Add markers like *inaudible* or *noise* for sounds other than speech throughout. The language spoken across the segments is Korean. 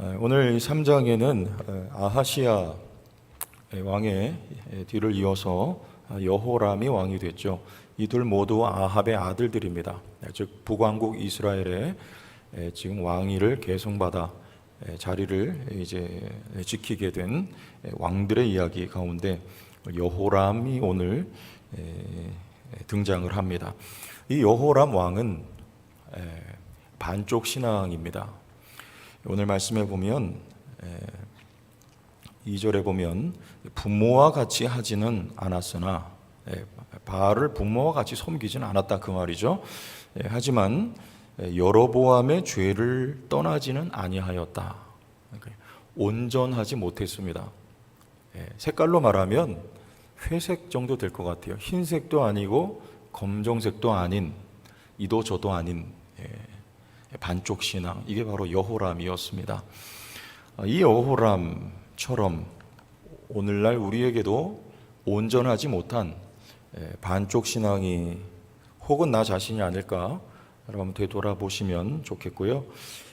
어, 오늘 이 3장에는 아하시아 왕의 뒤를 이어서 여호람이 왕이 됐죠. 이둘 모두 아합의 아들들입니다. 즉 북왕국 이스라엘의 지금 왕위를 계승받아 자리를 이제 지키게 된 왕들의 이야기 가운데 여호람이 오늘 등장을 합니다. 이 여호람 왕은 반쪽 신앙입니다. 오늘 말씀에 보면 2절에 보면 부모와 같이 하지는 않았으나 바알을 부모와 같이 섬기지는 않았다 그 말이죠. 하지만 여로보암의 죄를 떠나지는 아니하였다. 그러니까 온전하지 못했습니다. 색깔로 말하면 회색 정도 될 것 같아요. 흰색도 아니고 검정색도 아닌 이도 저도 아닌 반쪽 신앙 이게 바로 여호람이었습니다. 이 여호람처럼 오늘날 우리에게도 온전하지 못한 반쪽 신앙이 혹은 나 자신이 아닐까 여러분 되돌아보시면 좋겠고요.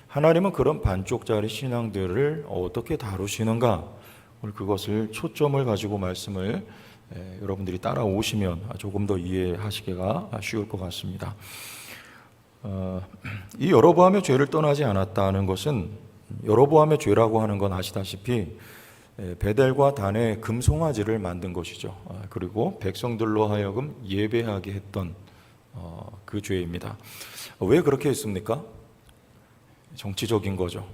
하나님은 그런 반쪽짜리 신앙들을 어떻게 다루시는가 오늘 그것을 초점을 가지고 말씀을 여러분들이 따라오시면 조금 더 이해하시기가 쉬울 것 같습니다. 어, 이 여로보암의 죄를 떠나지 않았다는 것은 여로보암의 죄라고 하는 건 아시다시피 베델과 단의 금송아지를 만든 것이죠. 아, 그리고 백성들로 하여금 예배하게 했던 어, 그 죄입니다. 왜 그렇게 했습니까? 정치적인 거죠.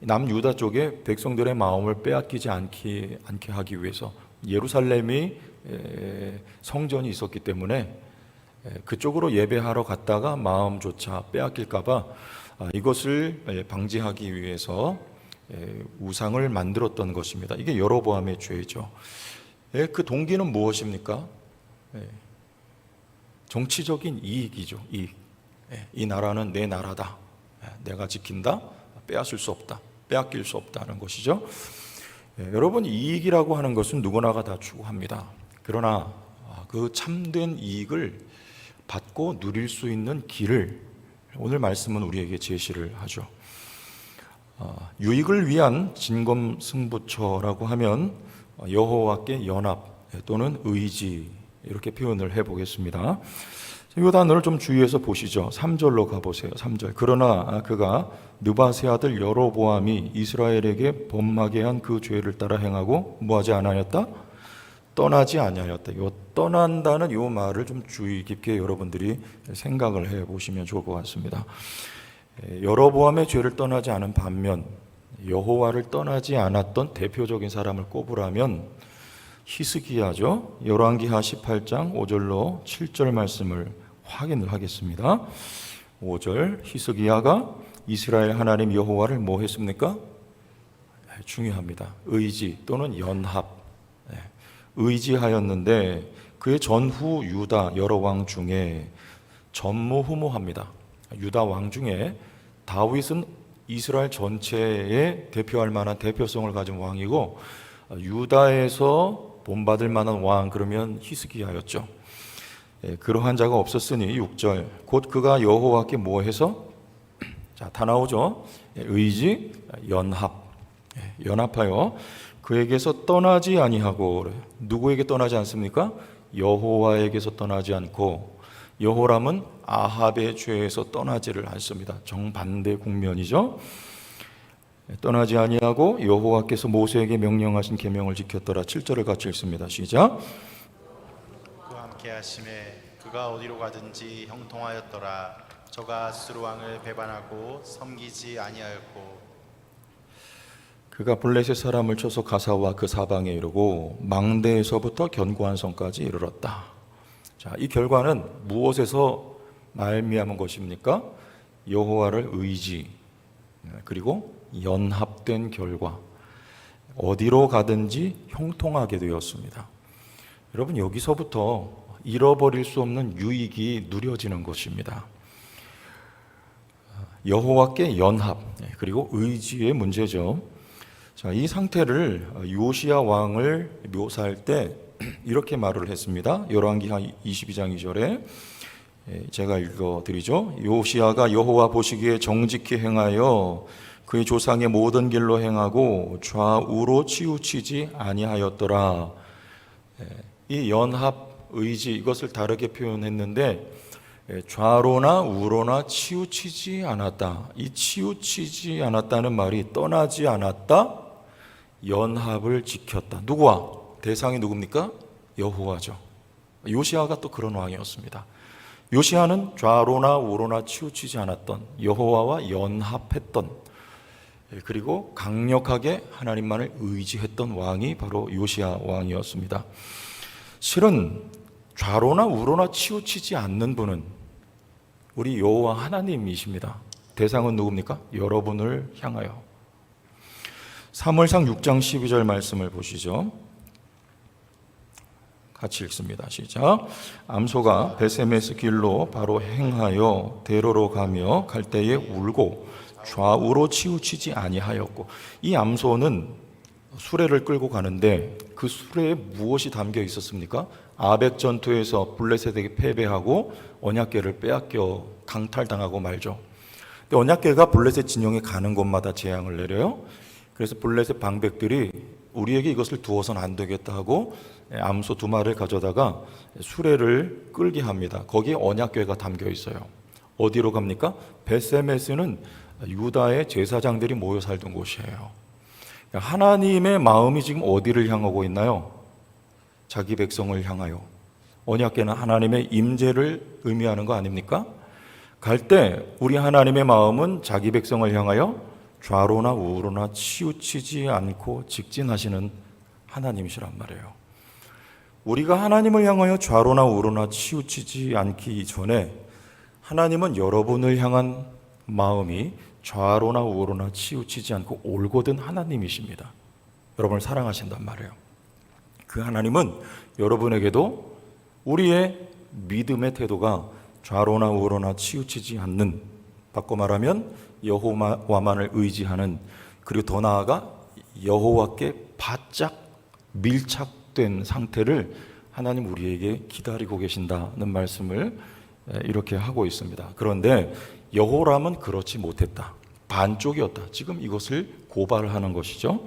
남유다 쪽에 백성들의 마음을 빼앗기지 않게, 않게 하기 위해서 예루살렘이 성전이 있었기 때문에 그쪽으로 예배하러 갔다가 마음조차 빼앗길까봐 아, 이것을 방지하기 위해서 우상을 만들었던 것입니다. 이게 여로보암의 죄죠. 그 동기는 무엇입니까? 정치적인 이익이죠. 이익. 이 나라는 내 나라다. 내가 지킨다. 빼앗을 수 없다. 빼앗길 수 없다는 것이죠. 여러분 이익이라고 하는 것은 누구나가 다 추구합니다. 그러나 아, 그 참된 이익을 받고 누릴 수 있는 길을 오늘 말씀은 우리에게 제시를 하죠. 어, 유익을 위한 진검 승부처라고 하면 여호와께 연합 또는 의지 이렇게 표현을 해보겠습니다. 이 단어를 좀 주의해서 보시죠. 3절로 가보세요. 3절. 그러나 그가 느바세 아들 여로보암이 이스라엘에게 범하게 한 그 죄를 따라 행하고 뭐하지 않았다? 떠나지 아니하였다. 요 떠난다는 요 말을 좀 주의 깊게 여러분들이 생각을 해 보시면 좋을 것 같습니다. 여로보암의 죄를 떠나지 않은 반면 여호와를 떠나지 않았던 대표적인 사람을 꼽으라면 히스기야죠. 열왕기하 18장 5절로 7절 말씀을 확인을 하겠습니다. 5절 히스기야가 이스라엘 하나님 여호와를 뭐 했습니까? 중요합니다. 의지 또는 연합 의지하였는데 그의 전후 유다 여러 왕 중에 전무후무합니다. 유다 왕 중에 다윗은 이스라엘 전체에 대표할 만한 대표성을 가진 왕이고 유다에서 본받을 만한 왕 그러면 히스기야였죠. 예, 그러한 자가 없었으니 6절 곧 그가 여호와께 뭐해서 자 다 나오죠. 예, 의지 연합 예, 연합하여 그에게서 떠나지 아니하고 누구에게 떠나지 않습니까? 여호와에게서 떠나지 않고 여호람은 아합의 죄에서 떠나지를 않습니다. 정반대 국면이죠. 떠나지 아니하고 여호와께서 모세에게 명령하신 계명을 지켰더라. 7절을 같이 읽습니다. 시작. 그와 함께 하심에 그가 어디로 가든지 형통하였더라. 저가 스루 왕을 배반하고 섬기지 아니하였고 그가 블레셋 사람을 쳐서 가사와 그 사방에 이르고 망대에서부터 견고한 성까지 이르렀다. 자, 이 결과는 무엇에서 말미암은 것입니까? 여호와를 의지 그리고 연합된 결과 어디로 가든지 형통하게 되었습니다. 여러분 여기서부터 잃어버릴 수 없는 유익이 누려지는 것입니다. 여호와께 연합 그리고 의지의 문제죠. 자, 이 상태를 요시야 왕을 묘사할 때 *clears throat* 이렇게 말을 했습니다. 열왕기하 22장 2절에 제가 읽어 드리죠. 요시야가 여호와 보시기에 정직히 행하여 그의 조상의 모든 길로 행하고 좌우로 치우치지 아니하였더라. 예, 이 연합 의지 이것을 다르게 표현했는데 예, 좌로나 우로나 치우치지 않았다. 이 치우치지 않았다는 말이 떠나지 않았다. 연합을 지켰다. 누구와? 대상이 누굽니까? 여호와죠. 요시아가 또 그런 왕이었습니다. 요시아는 좌로나 우로나 치우치지 않았던 여호와와 연합했던 예, 그리고 강력하게 하나님만을 의지했던 왕이 바로 요시아 왕이었습니다. 실은 좌로나 우로나 치우치지 않는 분은 우리 여호와 하나님이십니다. 대상은 누굽니까? 여러분을 향하여. 사무엘상 6장 12절 말씀을 보시죠. 같이 읽습니다. 시작. 암소가 베세메스 길로 바로 행하여 대로로 가며 갈 때에 울고 좌우로 치우치지 아니하였고 이 암소는 수레를 끌고 가는데 그 수레에 무엇이 담겨 있었습니까? 아벡 전투에서 블레셋에게 패배하고 언약궤를 빼앗겨 강탈당하고 말죠. 언약궤가 블레셋 진영에 가는 곳마다 재앙을 내려요. 그래서 블레셋 방백들이 우리에게 이것을 두어선 안 되겠다 하고 암소 두 마리를 가져다가 수레를 끌게 합니다. 거기에 언약궤가 담겨 있어요. 어디로 갑니까? 베세메스는 유다의 제사장들이 모여 살던 곳이에요. 하나님의 마음이 지금 어디를 향하고 있나요? 자기 백성을 향하여. 언약궤는 하나님의 임재를 의미하는 거 아닙니까? 갈 때 우리 하나님의 마음은 자기 백성을 향하여 좌로나 우로나 치우치지 않고 직진하시는 하나님이시란 말이에요. 우리가 하나님을 향하여 좌로나 우로나 치우치지 않기 전에 하나님은 여러분을 향한 마음이 좌로나 우로나 치우치지 않고 올곧은 하나님이십니다. 여러분을 사랑하신단 말이에요. 그 하나님은 여러분에게도 우리의 믿음의 태도가 좌로나 우로나 치우치지 않는 바꿔 말하면 여호와만을 의지하는 그리고 더 나아가 여호와께 바짝 밀착된 상태를 하나님 우리에게 기다리고 계신다는 말씀을 이렇게 하고 있습니다. 그런데 여호람은 그렇지 못했다. 반쪽이었다. 지금 이것을 고발하는 것이죠.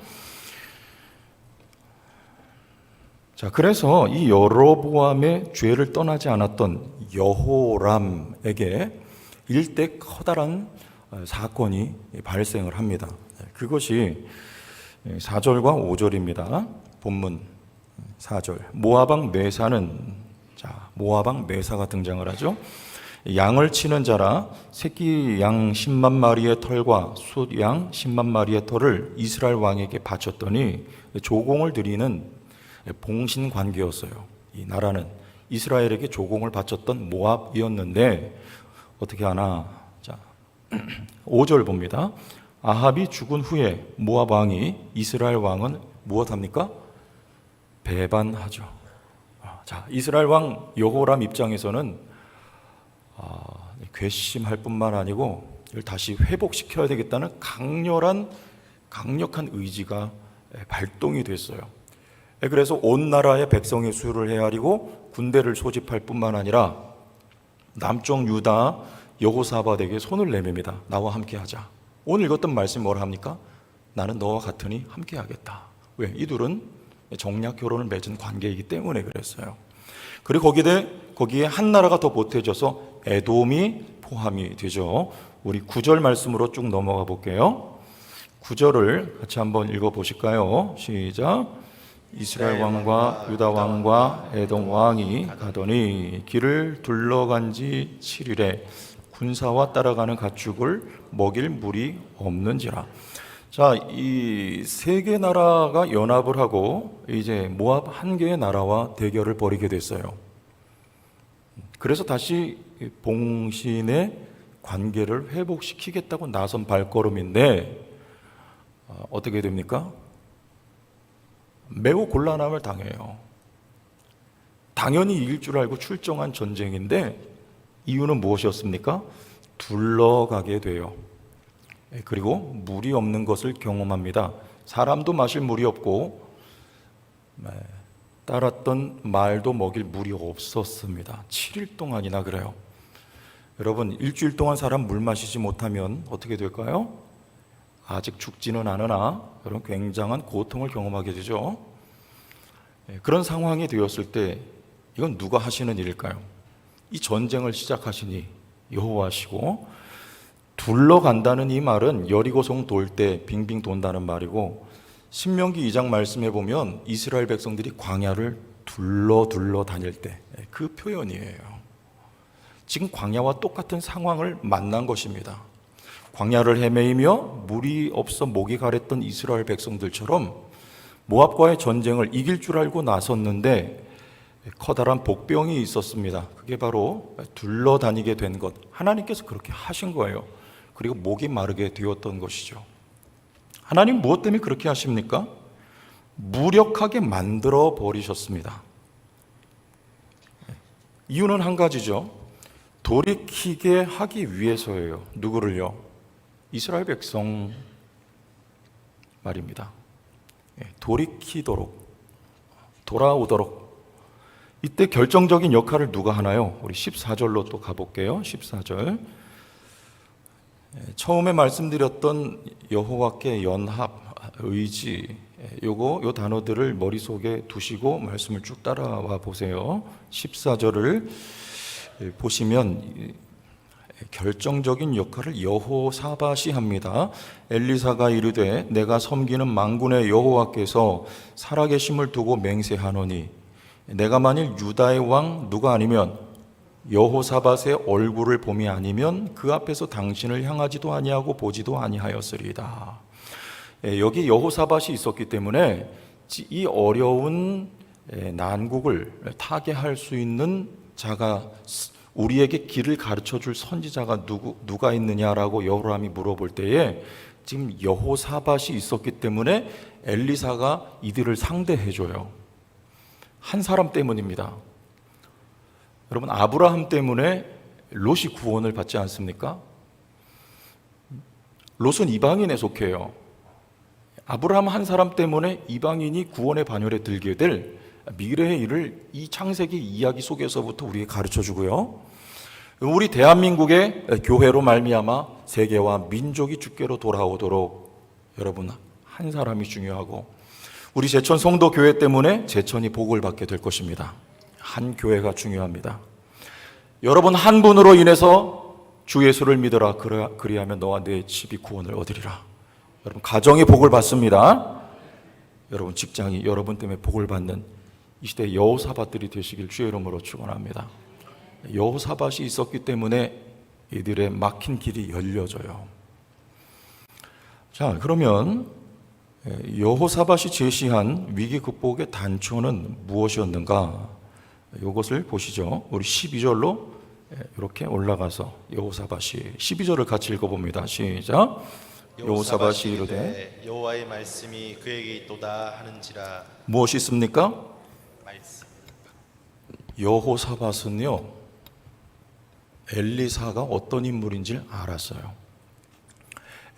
자, 그래서 이 여로보암의 죄를 떠나지 않았던 여호람에게 일대 커다란 사건이 발생을 합니다. 그것이 4절과 5절입니다. 본문 4절. 모아방 메사는 자, 모아방 메사가 등장을 하죠. 양을 치는 자라 새끼 양 10만 마리의 털과 숫양 10만 마리의 털을 이스라엘 왕에게 바쳤더니 조공을 드리는 봉신 관계였어요. 이 나라는 이스라엘에게 조공을 바쳤던 모압이었는데 어떻게 하나? 자, 5절 봅니다. 아합이 죽은 후에 모압 왕이 이스라엘 왕은 무엇합니까? 배반하죠. 아, 자, 이스라엘 왕 여호람 입장에서는 아, 괘씸할 뿐만 아니고 이걸 다시 회복시켜야 되겠다는 강렬한 강력한 의지가 발동이 됐어요. 그래서 온 나라의 백성의 수를 헤아리고 군대를 소집할 뿐만 아니라 남쪽 유다 여호사밧에게 손을 내밉니다. 나와 함께 하자. 오늘 읽었던 말씀 뭘 합니까? 나는 너와 같으니 함께 하겠다. 왜? 이 둘은 정략 결혼을 맺은 관계이기 때문에 그랬어요. 그리고 거기에 거기에 한 나라가 더 보태져서 에돔이 포함이 되죠. 우리 구절 말씀으로 쭉 넘어가 볼게요. 구절을 같이 한번 읽어 보실까요? 시작. 이스라엘 왕과 유다 왕과 에돔 왕이 가더니 길을 둘러간 지 7일에 군사와 따라가는 가축을 먹일 물이 없는지라. 자, 이 세 개 나라가 연합을 하고 이제 모압 한 개의 나라와 대결을 벌이게 됐어요. 그래서 다시 봉신의 관계를 회복시키겠다고 나선 발걸음인데 어, 어떻게 됩니까? 매우 곤란함을 당해요. 당연히 이길 줄 알고 출정한 전쟁인데 이유는 무엇이었습니까? 둘러가게 돼요. 예, 그리고 물이 없는 것을 경험합니다. 사람도 마실 물이 없고 네, 따랐던 말도 먹일 물이 없었습니다. 7일 동안이나 그래요. 여러분 일주일 동안 사람 물 마시지 못하면 어떻게 될까요? 아직 죽지는 않으나 그런 굉장한 고통을 경험하게 되죠. 예, 그런 상황이 되었을 때 이건 누가 하시는 일일까요? 이 전쟁을 시작하시니 여호와시고 둘러간다는 이 말은 여리고성 돌 때 빙빙 돈다는 말이고 신명기 2장 말씀해 보면 이스라엘 백성들이 광야를 둘러 둘러 다닐 때 그 표현이에요. 지금 광야와 똑같은 상황을 만난 것입니다. 광야를 헤매이며 물이 없어 목이 가랬던 이스라엘 백성들처럼 모압과의 전쟁을 이길 줄 알고 나섰는데 커다란 복병이 있었습니다. 그게 바로 둘러다니게 된 것. 하나님께서 그렇게 하신 거예요. 그리고 목이 마르게 되었던 것이죠. 하나님 무엇 때문에 그렇게 하십니까? 무력하게 만들어 버리셨습니다. 이유는 한 가지죠. 돌이키게 하기 위해서예요. 누구를요? 이스라엘 백성 말입니다. 예, 돌이키도록, 돌아오도록. 이때 결정적인 역할을 누가 하나요? 우리 14절로 또 가볼게요. 14절. 예, 처음에 말씀드렸던 여호와께 연합, 의지, 예, 요거 요 단어들을 머릿속에 두시고 말씀을 쭉 따라와 보세요. 14절을 예, 보시면 이, 결정적인 역할을 여호사밧이 합니다. 엘리사가 이르되 내가 섬기는 만군의 여호와께서 살아계심을 두고 맹세하노니 내가 만일 유다의 왕 누가 아니면 여호사밧의 얼굴을 봄이 아니면 그 앞에서 당신을 향하지도 아니하고 보지도 아니하였으리이다. 예, 여기 여호사밧이 있었기 때문에 이 어려운 예, 난국을 타개할 수 있는 자가 우리에게 길을 가르쳐 줄 선지자가 누구 누가 있느냐라고 여호람이 물어볼 때에 지금 여호사밧이 있었기 때문에 엘리사가 이들을 상대해 줘요. 한 사람 때문입니다. 여러분 아브라함 때문에 롯이 구원을 받지 않습니까? 롯은 이방인에 속해요. 아브라함 한 사람 때문에 이방인이 구원의 반열에 들게 될 미래의 일을 이 창세기 이야기 속에서부터 우리에게 가르쳐 주고요. 우리 대한민국의 교회로 말미암아 세계와 민족이 주께로 돌아오도록 여러분 한 사람이 중요하고 우리 제천 성도 교회 때문에 제천이 복을 받게 될 것입니다. 한 교회가 중요합니다. 여러분 한 분으로 인해서 주 예수를 믿어라 그리하면 너와 내 집이 구원을 얻으리라. 여러분 가정이 복을 받습니다. 여러분 직장이 여러분 때문에 복을 받는 이 시대 여호사밧들이 되시길 주의 이름으로 축원합니다. 여호사밧이 있었기 때문에 이들의 막힌 길이 열려져요. 자, 그러면 여호사밧이 제시한 위기 극복의 단초는 무엇이었는가? 이것을 보시죠. 우리 12절로 이렇게 올라가서 여호사밧이 12절을 같이 읽어봅니다. 시작. 여호사밧이 이르되 여호와의 말씀이 그에게 있도다 하는지라 무엇이 있습니까? 말씀 여호사밧은요 엘리사가 어떤 인물인지를 알았어요.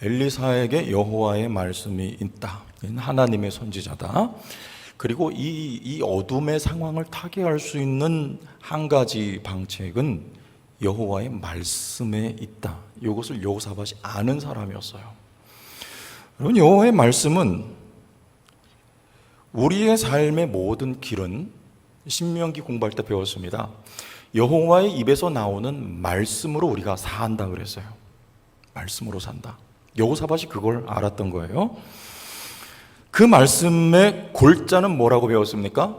엘리사에게 여호와의 말씀이 있다. 하나님의 선지자다. 그리고 이, 이 어둠의 상황을 타개할 수 있는 한 가지 방책은 여호와의 말씀에 있다. 이것을 여호사밧이 아는 사람이었어요. 여러분 여호와의 말씀은 우리의 삶의 모든 길은 신명기 공부할 때 배웠습니다. 여호와의 입에서 나오는 말씀으로 우리가 산다 그랬어요. 말씀으로 산다. 여호사밧이 그걸 알았던 거예요. 그 말씀의 골자는 뭐라고 배웠습니까?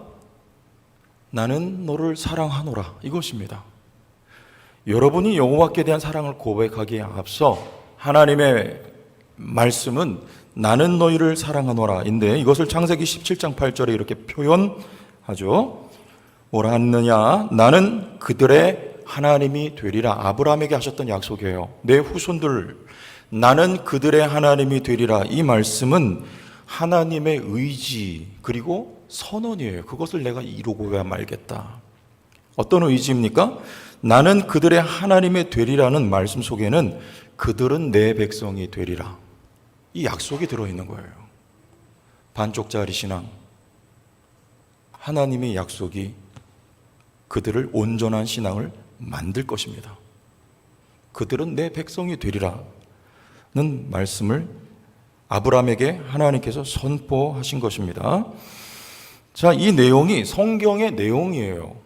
나는 너를 사랑하노라 이것입니다. 여러분이 여호와께 대한 사랑을 고백하기에 앞서 하나님의 말씀은 나는 너희를 사랑하노라인데 이것을 창세기 17장 8절에 이렇게 표현하죠. 뭐라 하느냐? 나는 그들의 하나님이 되리라. 아브라함에게 하셨던 약속이에요. 내 후손들 나는 그들의 하나님이 되리라. 이 말씀은 하나님의 의지 그리고 선언이에요. 그것을 내가 이루고야 말겠다. 어떤 의지입니까? 나는 그들의 하나님이 되리라는 말씀 속에는 그들은 내 백성이 되리라. 이 약속이 들어있는 거예요. 반쪽짜리 신앙. 하나님의 약속이 그들을 온전한 신앙을 만들 것입니다. 그들은 내 백성이 되리라는 말씀을 아브라함에게 하나님께서 선포하신 것입니다. 자, 이 내용이 성경의 내용이에요.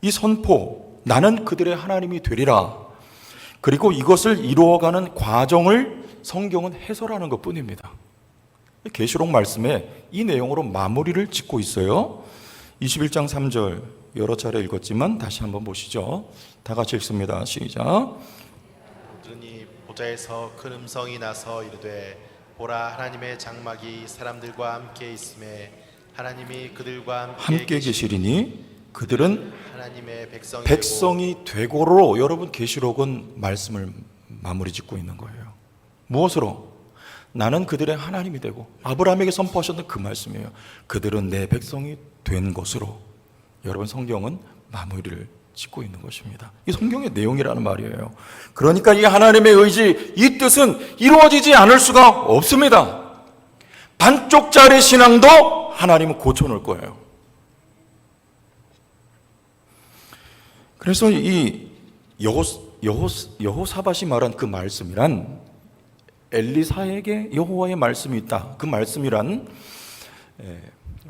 이 선포, 나는 그들의 하나님이 되리라. 그리고 이것을 이루어가는 과정을 성경은 해설하는 것 뿐입니다. 계시록 말씀에 이 내용으로 마무리를 짓고 있어요. 21장 3절 여러 차례 읽었지만 다시 한번 보시죠. 다 같이 읽습니다. 시작. 그러니 보좌에서 큰 음성이 나서 이르되 보라 하나님의 장막이 사람들과 함께 있음에 하나님이 그들과 함께, 함께 계시리니 그들은 하나님의 백성이 백성이 되고 로 여러분 계시록은 말씀을 마무리 짓고 있는 거예요. 무엇으로? 나는 그들의 하나님이 되고 아브라함에게 선포하셨던 그 말씀이에요. 그들은 내 백성이 된 것으로 여러분 성경은 마무리를 짓고 있는 것입니다. 이 성경의 내용이라는 말이에요. 그러니까 이 하나님의 의지, 이 뜻은 이루어지지 않을 수가 없습니다. 반쪽짜리 신앙도 하나님은 고쳐놓을 거예요. 그래서 이 여호 여호 여호사밧이 말한 그 말씀이란 엘리사에게 여호와의 말씀이 있다. 그 말씀이란 에,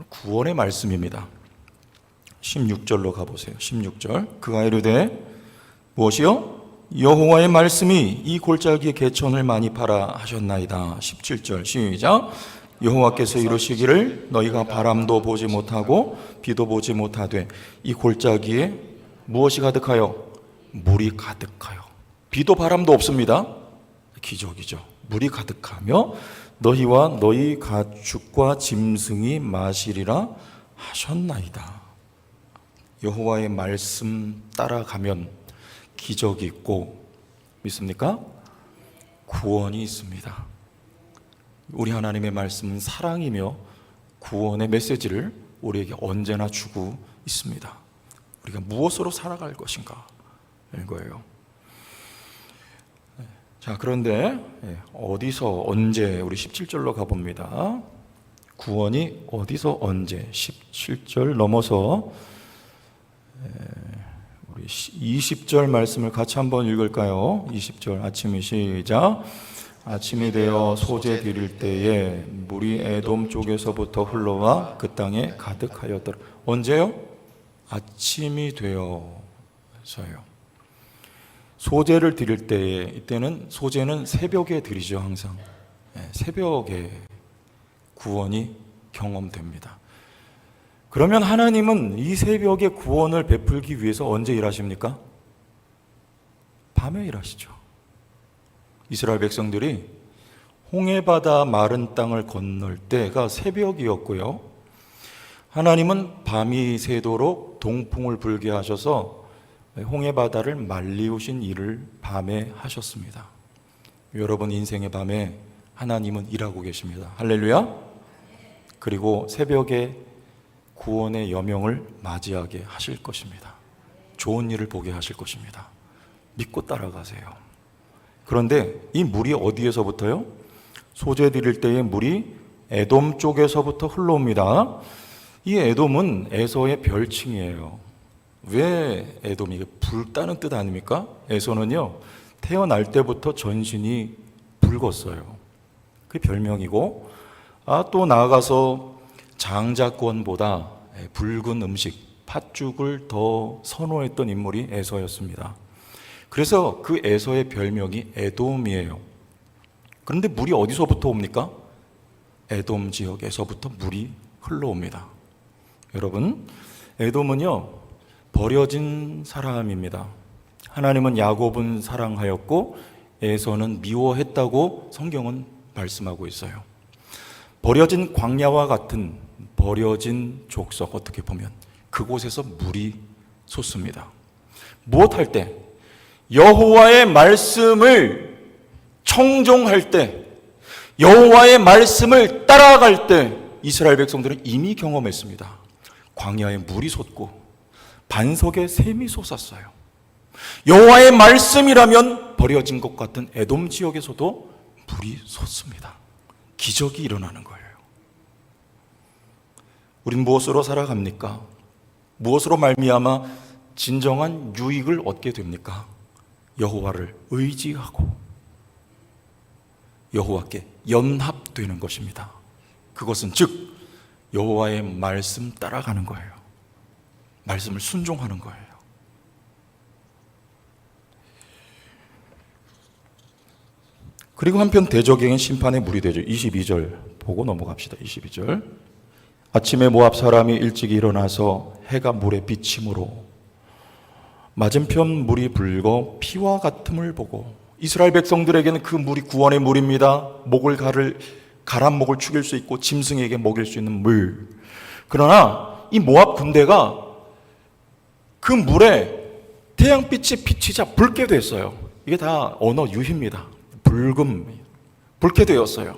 구원의 말씀입니다. 16절로 가보세요. 16절 그가 이르되 무엇이요? 여호와의 말씀이 이 골짜기의 개천을 많이 팔아 하셨나이다. 17절 시작. 여호와께서 이루시기를 너희가 바람도 보지 못하고 비도 보지 못하되 이 골짜기에 무엇이 가득하여 물이 가득하여 비도 바람도 없습니다. 기적이죠. 물이 가득하며 너희와 너희 가축과 짐승이 마시리라 하셨나이다. 여호와의 말씀 따라가면 기적이 있고 믿습니까? 구원이 있습니다. 우리 하나님의 말씀은 사랑이며 구원의 메시지를 우리에게 언제나 주고 있습니다. 우리가 무엇으로 살아갈 것인가 이거예요. 자 그런데 예, 어디서 언제 우리 17절로 가 봅니다. 구원이 어디서 언제 17절 넘어서 에, 우리 20절 말씀을 같이 한번 읽을까요? 20절 아침이 시작. 아침이 되어 소재 드릴 때에 물이 에돔 쪽에서부터 흘러와 그 땅에 가득하였더라. 언제요? 아침이 되어서요. 소재를 드릴 때에 이때는 소재는 새벽에 드리죠 항상 예, 새벽에 구원이 경험됩니다. 그러면 하나님은 이 새벽에 구원을 베풀기 위해서 언제 일하십니까? 밤에 일하시죠. 이스라엘 백성들이 홍해바다 마른 땅을 건널 때가 새벽이었고요. 하나님은 밤이 새도록 동풍을 불게 하셔서 홍해 바다를 말리우신 일을 밤에 하셨습니다. 여러분 인생의 밤에 하나님은 일하고 계십니다. 할렐루야. 그리고 새벽에 구원의 여명을 맞이하게 하실 것입니다. 좋은 일을 보게 하실 것입니다. 믿고 따라가세요. 그런데 이 물이 어디에서부터요? 소재 드릴 때의 물이 에돔 쪽에서부터 흘러옵니다. 이 에돔은 에서의 별칭이에요. 왜 에돔이 붉다는 뜻 아닙니까? 에서는요 태어날 때부터 전신이 붉었어요. 그 별명이고 아 또 나아가서 장자권보다 붉은 음식 팥죽을 더 선호했던 인물이 에서였습니다. 그래서 그 에서의 별명이 에돔이에요. 그런데 물이 어디서부터 옵니까? 에돔 지역에서부터 물이 흘러옵니다. 여러분, 에돔은요 버려진 사람입니다. 하나님은 야곱은 사랑하였고 에서는 미워했다고 성경은 말씀하고 있어요. 버려진 광야와 같은 버려진 족속 어떻게 보면 그곳에서 물이 솟습니다. 무엇할 때 여호와의 말씀을 청종할 때 여호와의 말씀을 따라갈 때 이스라엘 백성들은 이미 경험했습니다. 광야에 물이 솟고 반석에 샘이 솟았어요. 여호와의 말씀이라면 버려진 것 같은 에돔 지역에서도 물이 솟습니다. 기적이 일어나는 거예요. 우린 무엇으로 살아갑니까? 무엇으로 말미암아 진정한 유익을 얻게 됩니까? 여호와를 의지하고 여호와께 연합되는 것입니다. 그것은 즉 여호와의 말씀 따라가는 거예요. 말씀을 순종하는 거예요. 그리고 한편 대적행은 심판의 물이 되죠. 22절 보고 넘어갑시다. 22절. 아침에 모압 사람이 일찍 일어나서 해가 물에 비침으로 맞은편 물이 붉어 피와 같음을 보고 이스라엘 백성들에게는 그 물이 구원의 물입니다. 목을 가를 가란 목을 죽일 수 있고 짐승에게 먹일 수 있는 물. 그러나 이 모압 군대가 그 물에 태양빛이 비치자 붉게 됐어요. 이게 다 언어 유희입니다. 붉음, 붉게 되었어요.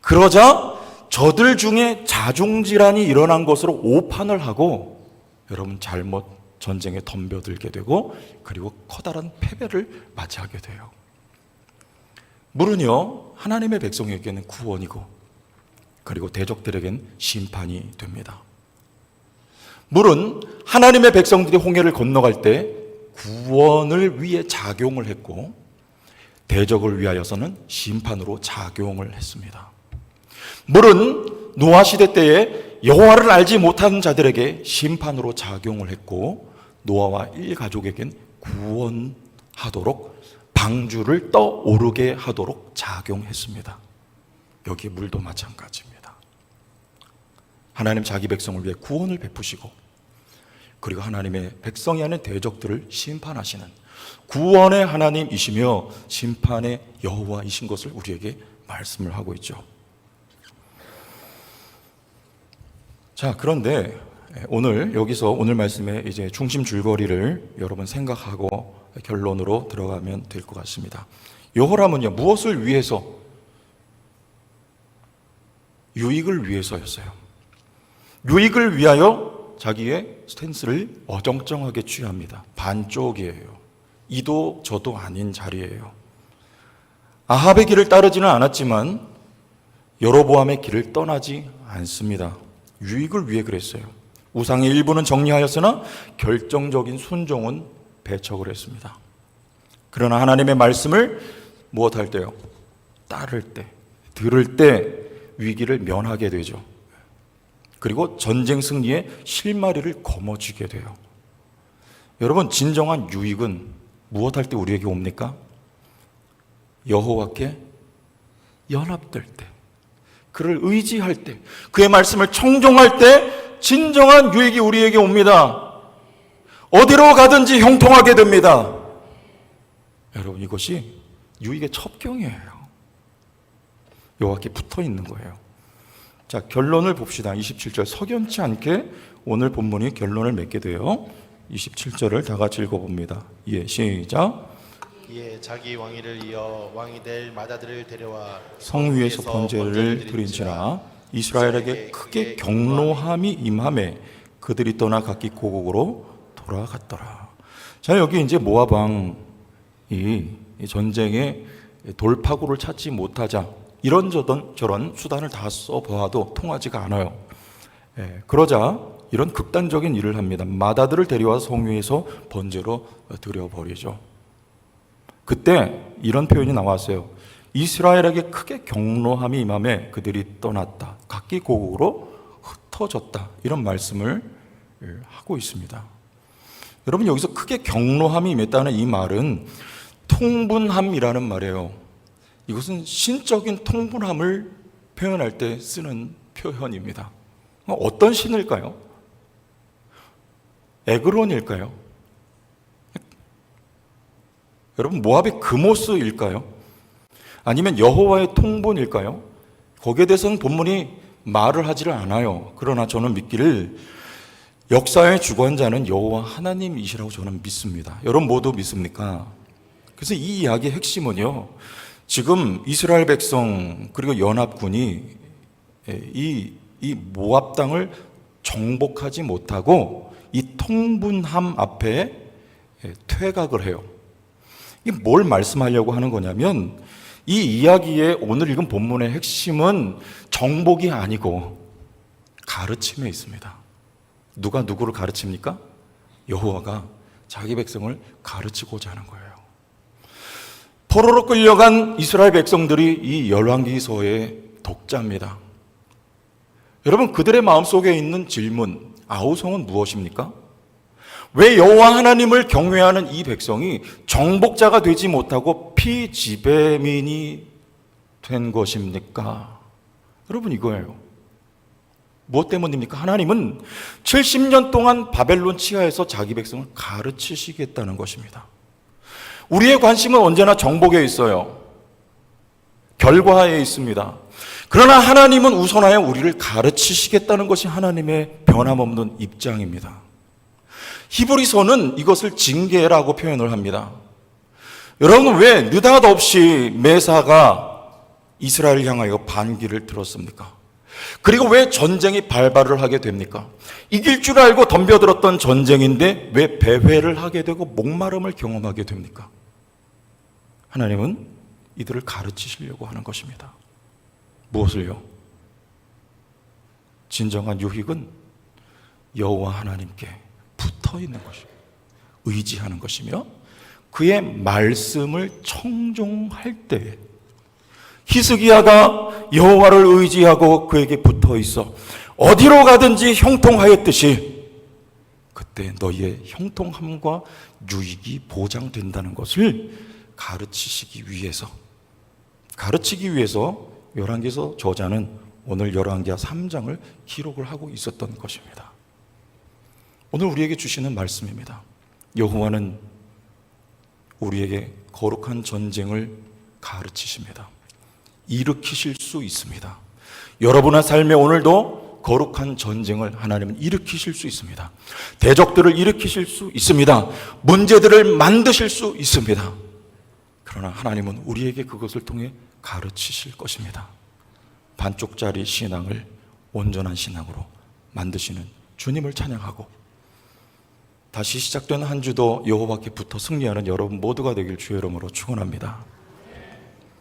그러자 저들 중에 자중질환이 일어난 것으로 오판을 하고 여러분 잘못 전쟁에 덤벼들게 되고 그리고 커다란 패배를 맞이하게 돼요. 물은요 하나님의 백성에게는 구원이고 그리고 대적들에겐 심판이 됩니다. 물은 하나님의 백성들이 홍해를 건너갈 때 구원을 위해 작용을 했고 대적을 위하여서는 심판으로 작용을 했습니다. 물은 노아 시대 때에 여호와를 알지 못하는 자들에게 심판으로 작용을 했고 노아와 일가족에겐 구원하도록 방주를 떠오르게 하도록 작용했습니다. 여기 물도 마찬가지입니다. 하나님 자기 백성을 위해 구원을 베푸시고 그리고 하나님의 백성이 아닌 대적들을 심판하시는 구원의 하나님이시며 심판의 여호와이신 것을 우리에게 말씀을 하고 있죠. 자, 그런데 오늘 여기서 오늘 말씀의 이제 중심 줄거리를 여러분 생각하고 결론으로 들어가면 될 것 같습니다. 여호람은요 무엇을 위해서 유익을 위해서였어요. 유익을 위하여 자기의 스탠스를 어정쩡하게 취합니다. 반쪽이에요. 이도 저도 아닌 자리예요. 아합의 길을 따르지는 않았지만 여로보암의 길을 떠나지 않습니다. 유익을 위해 그랬어요. 우상의 일부는 정리하였으나 결정적인 순종은 배척을 했습니다. 그러나 하나님의 말씀을 무엇할 때요? 따를 때, 들을 때 위기를 면하게 되죠. 그리고 전쟁 승리의 실마리를 거머쥐게 돼요. 여러분 진정한 유익은 무엇할 때 우리에게 옵니까? 여호와께 연합될 때, 그를 의지할 때, 그의 말씀을 청종할 때 진정한 유익이 우리에게 옵니다. 어디로 가든지 형통하게 됩니다. 여러분 이것이 유익의 첩경이에요. 여호와께 붙어 있는 거예요. 자, 결론을 봅시다. 27절 석연치 않게 오늘 본문이 결론을 맺게 돼요. 27절을 다 같이 읽어 봅니다. 예, 시작. 이에 자기 왕위를 이어 왕이 될 마다들을 데려와 성 위에서 번제를 드린지라 이스라엘에게 크게 경로함이 임함에 그들이 떠나 각기 고국으로 돌아갔더라. 자 여기 이제 모압 왕이 이 전쟁에 돌파구를 찾지 못하자 이런 저런 저런 수단을 다 써보아도 통하지가 않아요. 예, 그러자 이런 극단적인 일을 합니다. 마다들을 데려와서 성 위에서 번제로 드려버리죠. 그때 이런 표현이 나왔어요. 이스라엘에게 크게 경로함이 임함에 그들이 떠났다. 각기 고국으로 흩어졌다. 이런 말씀을 하고 있습니다. 여러분 여기서 크게 경로함이 임했다는 이 말은 통분함이라는 말이에요. 이것은 신적인 통분함을 표현할 때 쓰는 표현입니다. 어떤 신일까요? 에그론일까요? 여러분 모압의 금오스일까요? 아니면 여호와의 통본일까요? 거기에 대해서는 본문이 말을 하지를 않아요. 그러나 저는 믿기를 역사의 주관자는 여호와 하나님이시라고 저는 믿습니다. 여러분 모두 믿습니까? 그래서 이 이야기의 핵심은요. 지금 이스라엘 백성 그리고 연합군이 이, 이 모압 땅을 정복하지 못하고 이 통분함 앞에 퇴각을 해요. 이게 뭘 말씀하려고 하는 거냐면 이 이야기의 오늘 읽은 본문의 핵심은 정복이 아니고 가르침에 있습니다. 누가 누구를 가르칩니까? 여호와가 자기 백성을 가르치고자 하는 거예요. 포로로 끌려간 이스라엘 백성들이 이 열왕기서의 독자입니다. 여러분 그들의 마음속에 있는 질문 아우성은 무엇입니까? 왜 여호와 하나님을 경외하는 이 백성이 정복자가 되지 못하고 피지배민이 된 것입니까? 여러분 이거예요. 무엇 때문입니까? 하나님은 70년 동안 바벨론 치하에서 자기 백성을 가르치시겠다는 것입니다. 우리의 관심은 언제나 정복에 있어요. 결과에 있습니다. 그러나 하나님은 우선하여 우리를 가르치시겠다는 것이 하나님의 변함없는 입장입니다. 히브리서는 이것을 징계라고 표현을 합니다. 여러분 왜 느닷없이 메사가 이스라엘 향하여 반기를 들었습니까? 그리고 왜 전쟁이 발발을 하게 됩니까? 이길 줄 알고 덤벼들었던 전쟁인데 왜 배회를 하게 되고 목마름을 경험하게 됩니까? 하나님은 이들을 가르치시려고 하는 것입니다. 무엇을요? 진정한 유익은 여호와 하나님께 붙어 있는 것이 의지하는 것이며 그의 말씀을 청종할 때에 히스기야가 여호와를 의지하고 그에게 붙어 있어 어디로 가든지 형통하였듯이 그때 너희의 형통함과 유익이 보장된다는 것을 가르치시기 위해서 가르치기 위해서 열왕기서 저자는 오늘 열왕기하 3장을 기록을 하고 있었던 것입니다. 오늘 우리에게 주시는 말씀입니다. 여호와는 우리에게 거룩한 전쟁을 가르치십니다. 일으키실 수 있습니다. 여러분의 삶에 오늘도 거룩한 전쟁을 하나님은 일으키실 수 있습니다. 대적들을 일으키실 수 있습니다. 문제들을 만드실 수 있습니다. 그러나 하나님은 우리에게 그것을 통해 가르치실 것입니다. 반쪽짜리 신앙을 온전한 신앙으로 만드시는 주님을 찬양하고 다시 시작된 한 주도 여호와께 붙어 승리하는 여러분 모두가 되길 주의 이름으로 축원합니다.